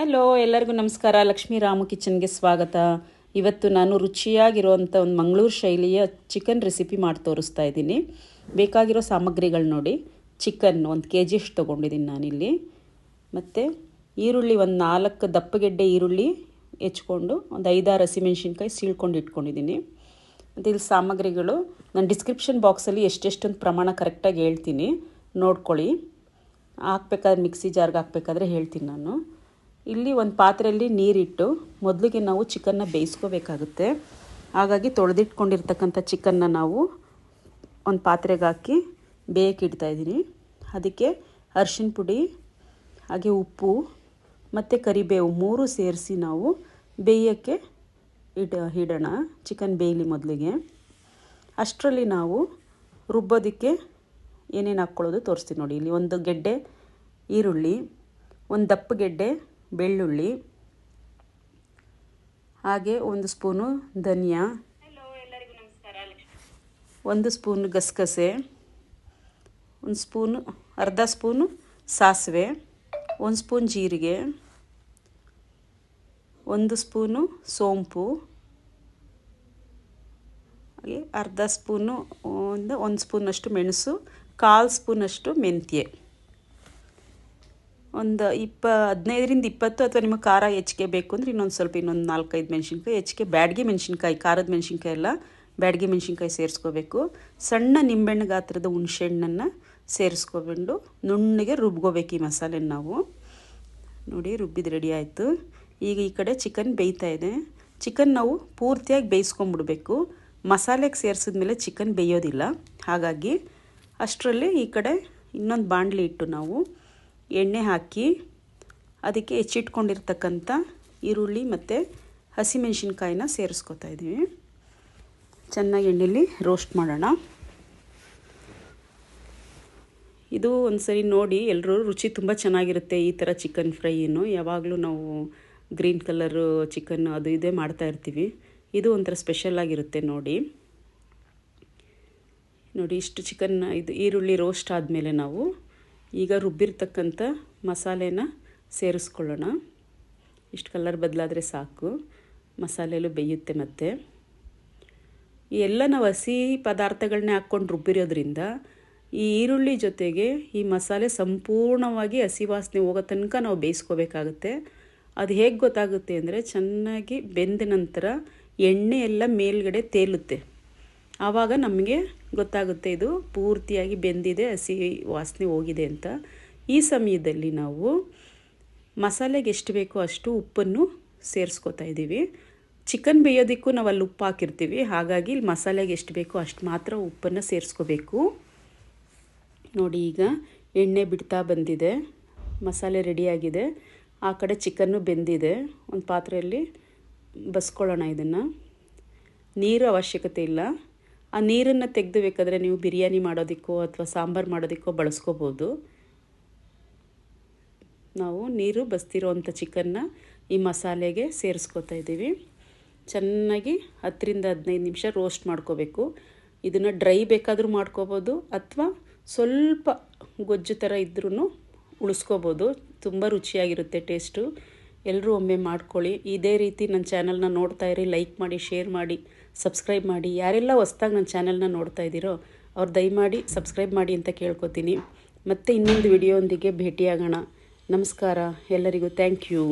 Hello ಎಲ್ಲರಿಗೂ ನಮಸ್ಕಾರ. ಲಕ್ಷ್ಮೀ ರಾಮು ಕಿಚನ್ಗೆ ಸ್ವಾಗತ. ಇವತ್ತು ನಾನು ರುಚಿಯಾಗಿರುವಂಥ ಒಂದು ಮಂಗಳೂರು ಶೈಲಿಯ ಚಿಕನ್ ರೆಸಿಪಿ ಮಾಡಿ ತೋರಿಸ್ತಾ ಇದ್ದೀನಿ. ಬೇಕಾಗಿರೋ ಸಾಮಗ್ರಿಗಳು ನೋಡಿ. ಚಿಕನ್ ಒಂದು ಕೆ ಜಿ ಅಷ್ಟು ತೊಗೊಂಡಿದ್ದೀನಿ ನಾನಿಲ್ಲಿ. ಮತ್ತು ಈರುಳ್ಳಿ ಒಂದು ನಾಲ್ಕು ದಪ್ಪಗೆಡ್ಡೆ ಈರುಳ್ಳಿ ಹೆಚ್ಕೊಂಡು ಒಂದು ಐದಾರು ಹಸಿಮೆಣ್ಸಿನ್ಕಾಯಿ ಸೀಳ್ಕೊಂಡು ಇಟ್ಕೊಂಡಿದ್ದೀನಿ. ಮತ್ತು ಇಲ್ಲಿ ಸಾಮಗ್ರಿಗಳು ನಾನು ಡಿಸ್ಕ್ರಿಪ್ಷನ್ ಬಾಕ್ಸಲ್ಲಿ ಎಷ್ಟೆಷ್ಟೊಂದು ಪ್ರಮಾಣ ಕರೆಕ್ಟಾಗಿ ಹೇಳ್ತೀನಿ. ನೋಡ್ಕೊಳ್ಳಿ. ಹಾಕ್ಬೇಕಾದ್ರೆ ಮಿಕ್ಸಿ ಜಾರ್ಗೆ ಹಾಕ್ಬೇಕಾದ್ರೆ ಹೇಳ್ತೀನಿ ನಾನು. ಇಲ್ಲಿ ಒಂದು ಪಾತ್ರೆಯಲ್ಲಿ ನೀರಿಟ್ಟು ಮೊದಲಿಗೆ ನಾವು ಚಿಕನ್ನ ಬೇಯಿಸ್ಕೋಬೇಕಾಗುತ್ತೆ. ಹಾಗಾಗಿ ತೊಳೆದಿಟ್ಕೊಂಡಿರ್ತಕ್ಕಂಥ ಚಿಕನ್ನ ನಾವು ಒಂದು ಪಾತ್ರೆಗೆ ಹಾಕಿ ಬೇಯಕ್ಕೆ ಇಡ್ತಾಯಿದ್ದೀನಿ ಅದಕ್ಕೆ ಅರ್ಶಿನ ಪುಡಿ, ಹಾಗೆ ಉಪ್ಪು ಮತ್ತು ಕರಿಬೇವು ಮೂರು ಸೇರಿಸಿ ನಾವು ಬೇಯೋಕ್ಕೆ ಇಡ, ಇಡೋಣ ಚಿಕನ್ ಬೇಯಲಿ ಮೊದಲಿಗೆ. ಅಷ್ಟರಲ್ಲಿ ನಾವು ರುಬ್ಬೋದಕ್ಕೆ ಏನೇನು ಹಾಕ್ಕೊಳ್ಳೋದು ತೋರಿಸ್ತೀನಿ ನೋಡಿ. ಇಲ್ಲಿ ಒಂದು ಗೆಡ್ಡೆ ಈರುಳ್ಳಿ, ಒಂದು ದಪ್ಪ ಗೆಡ್ಡೆ ಬೆಳ್ಳುಳ್ಳಿ ಹಾಗೆ ಒಂದು ಸ್ಪೂನು ಧನಿಯಾ ಒಂದು ಸ್ಪೂನು ಗಸಗಸೆ ಒಂದು ಸ್ಪೂನು ಅರ್ಧ ಸ್ಪೂನು ಸಾಸಿವೆ ಒಂದು ಸ್ಪೂನ್ ಜೀರಿಗೆ ಒಂದು ಸ್ಪೂನು ಸೋಂಪು ಹಾಗೆ ಅರ್ಧ ಸ್ಪೂನು ಒಂದು ಒಂದು ಸ್ಪೂನಷ್ಟು ಮೆಣಸು ಕಾಲು ಸ್ಪೂನಷ್ಟು ಮೆಂತ್ಯ. ಒಂದು ಇಪ್ಪ, ಹದಿನೈದರಿಂದ ಇಪ್ಪತ್ತು ಅಥವಾ ನಿಮಗೆ ಖಾರ ಹೆಚ್ಚಿಗೆ ಬೇಕು ಅಂದರೆ ಇನ್ನೊಂದು ಸ್ವಲ್ಪ ಇನ್ನೊಂದು ನಾಲ್ಕೈದು ಮೆಣಸಿನ್ಕಾಯಿ ಹೆಚ್ಚಿಗೆ ಬ್ಯಾಡ್ಗೆ ಮೆಣಸಿನ್ಕಾಯಿ, ಖಾರದ ಮೆಣಸಿನ್ಕಾಯಿ ಎಲ್ಲ ಬ್ಯಾಡ್ಗೆ ಮೆಣಸಿನ್ಕಾಯಿ ಸೇರಿಸ್ಕೋಬೇಕು. ಸಣ್ಣ ನಿಂಬೆಹಣ್ಣು ಗಾತ್ರದ ಹುಣಸೆಹಣ್ಣನ್ನು ಸೇರಿಸ್ಕೊಬಂಡು ನುಣ್ಣಗೆ ರುಬ್ಕೋಬೇಕು ಈ ಮಸಾಲೆನ ನಾವು. ನೋಡಿ ರುಬ್ಬಿದ್ದು ರೆಡಿ ಆಯಿತು. ಈಗ ಈ ಕಡೆ ಚಿಕನ್ ಬೇಯ್ತಾ ಇದೆ. ಚಿಕನ್ ನಾವು ಪೂರ್ತಿಯಾಗಿ ಬೇಯಿಸ್ಕೊಂಬಿಡ್ಬೇಕು. ಮಸಾಲೆಗೆ ಸೇರಿಸಿದ್ಮೇಲೆ ಚಿಕನ್ ಬೇಯೋದಿಲ್ಲ. ಹಾಗಾಗಿ ಅಷ್ಟರಲ್ಲಿ ಈ ಕಡೆ ಇನ್ನೊಂದು ಬಾಣಲಿ ಇಟ್ಟು ನಾವು ಎಣ್ಣೆ ಹಾಕಿ ಅದಕ್ಕೆ ಹೆಚ್ಚಿಟ್ಕೊಂಡಿರ್ತಕ್ಕಂಥ ಈರುಳ್ಳಿ ಮತ್ತು ಹಸಿಮೆಣಸಿನ್ಕಾಯಿನ ಸೇರಿಸ್ಕೊತಾ ಇದ್ದೀವಿ. ಚೆನ್ನಾಗಿ ಎಣ್ಣೆಲಿ ರೋಸ್ಟ್ ಮಾಡೋಣ. ಇದು ಒಂದು ಸರಿ ನೋಡಿ ಎಲ್ಲರೂ ರುಚಿ ತುಂಬ ಚೆನ್ನಾಗಿರುತ್ತೆ ಈ ಥರ ಚಿಕನ್ ಫ್ರೈನು ಯಾವಾಗಲೂ ನಾವು ಗ್ರೀನ್ ಕಲರು ಚಿಕನ್ ಅದು ಇದೇ ಮಾಡ್ತಾ ಇರ್ತೀವಿ. ಇದು ಒಂಥರ ಸ್ಪೆಷಲ್ ಆಗಿರುತ್ತೆ ನೋಡಿ. ನೋಡಿ, ಇಷ್ಟು ಚಿಕನ್ ಇದು ಈರುಳ್ಳಿ ರೋಸ್ಟ್ ಆದಮೇಲೆ ನಾವು ಈಗ ರುಬ್ಬಿರ್ತಕ್ಕಂಥ ಮಸಾಲೆನ ಸೇರಿಸ್ಕೊಳ್ಳೋಣ. ಇಷ್ಟು ಕಲರ್ ಬದಲಾದರೆ ಸಾಕು. ಮಸಾಲೆಯಲ್ಲೂ ಬೇಯುತ್ತೆ ಮತ್ತೆ. ಈ ಎಲ್ಲ ನಾವು ಹಸಿ ಪದಾರ್ಥಗಳನ್ನೇ ಹಾಕ್ಕೊಂಡು ರುಬ್ಬಿರೋದ್ರಿಂದ ಈ ಈರುಳ್ಳಿ ಜೊತೆಗೆ ಈ ಮಸಾಲೆ ಸಂಪೂರ್ಣವಾಗಿ ಹಸಿ ವಾಸನೆ ಹೋಗೋ ತನಕ ನಾವು ಬೇಯಿಸ್ಕೋಬೇಕಾಗುತ್ತೆ. ಅದು ಹೇಗೆ ಗೊತ್ತಾಗುತ್ತೆ ಅಂದರೆ ಚೆನ್ನಾಗಿ ಬೆಂದ ನಂತರ ಎಣ್ಣೆ ಎಲ್ಲ ಮೇಲ್ಗಡೆ ತೇಲುತ್ತೆ. ಆವಾಗ ನಮಗೆ ಗೊತ್ತಾಗುತ್ತೆ ಇದು ಪೂರ್ತಿಯಾಗಿ ಬೆಂದಿದೆ, ಹಸಿ ವಾಸನೆ ಹೋಗಿದೆ ಅಂತ. ಈ ಸಮಯದಲ್ಲಿ ನಾವು ಮಸಾಲೆಗೆ ಎಷ್ಟು ಬೇಕೋ ಅಷ್ಟು ಉಪ್ಪನ್ನು ಸೇರಿಸ್ಕೋತಾ ಇದ್ದೀವಿ. ಚಿಕನ್ ಬೇಯೋದಕ್ಕೂ ನಾವು ಅಲ್ಲಿ ಉಪ್ಪು ಹಾಕಿರ್ತೀವಿ. ಹಾಗಾಗಿ ಇಲ್ಲಿ ಮಸಾಲೆಗೆ ಎಷ್ಟು ಬೇಕೋ ಅಷ್ಟು ಮಾತ್ರ ಉಪ್ಪನ್ನು ಸೇರಿಸ್ಕೋಬೇಕು. ನೋಡಿ, ಈಗ ಎಣ್ಣೆ ಬಿಡ್ತಾ ಬಂದಿದೆ. ಮಸಾಲೆ ರೆಡಿಯಾಗಿದೆ. ಆ ಕಡೆ ಚಿಕನ್ನು ಬೆಂದಿದೆ. ಒಂದು ಪಾತ್ರೆಯಲ್ಲಿ ಬಸ್ಕೊಳ್ಳೋಣ ಇದನ್ನು. ನೀರು ಅವಶ್ಯಕತೆ ಇಲ್ಲ. ಆ ನೀರನ್ನು ತೆಗೆದು ಬೇಕಾದರೆ ನೀವು ಬಿರಿಯಾನಿ ಮಾಡೋದಕ್ಕೋ ಅಥವಾ ಸಾಂಬಾರು ಮಾಡೋದಕ್ಕೋ ಬಳಸ್ಕೋಬೋದು. ನಾವು ನೀರು ಬಸ್ತಿರೋವಂಥ ಚಿಕನ್ನ ಈ ಮಸಾಲೆಗೆ ಸೇರಿಸ್ಕೊತಾ ಇದ್ದೀವಿ. ಚೆನ್ನಾಗಿ ಹತ್ತರಿಂದ ಹದಿನೈದು ನಿಮಿಷ ರೋಸ್ಟ್ ಮಾಡ್ಕೋಬೇಕು. ಇದನ್ನು ಡ್ರೈ ಬೇಕಾದರೂ ಮಾಡ್ಕೋಬೋದು ಅಥವಾ ಸ್ವಲ್ಪ ಗೊಜ್ಜು ಥರ ಇದ್ರೂ ಉಳಿಸ್ಕೋಬೋದು. ತುಂಬ ರುಚಿಯಾಗಿರುತ್ತೆ ಟೇಸ್ಟು. ಎಲ್ಲರೂ ಒಮ್ಮೆ ಮಾಡ್ಕೊಳ್ಳಿ. ಇದೇ ರೀತಿ ನನ್ನ ಚಾನಲ್ನ ನೋಡ್ತಾ ಇರಿ, ಲೈಕ್ ಮಾಡಿ, ಶೇರ್ ಮಾಡಿ. ಸಬ್ಸ್ಕ್ರೈಬ್ ಮಾಡಿ. ಯಾರೆಲ್ಲ ಹೊಸ್ದಾಗಿ ನನ್ನ ಚಾನೆಲ್ನ ನೋಡ್ತಾ ಇದ್ದೀರೋ ಅವ್ರು ದಯಮಾಡಿ ಸಬ್ಸ್ಕ್ರೈಬ್ ಮಾಡಿ ಅಂತ ಕೇಳ್ಕೊತೀನಿ. ಮತ್ತೆ ಇನ್ನೊಂದು ವಿಡಿಯೋಂದಿಗೆ ಭೇಟಿಯಾಗೋಣ. ನಮಸ್ಕಾರ. ಎಲ್ಲರಿಗೂ ಥ್ಯಾಂಕ್ ಯು.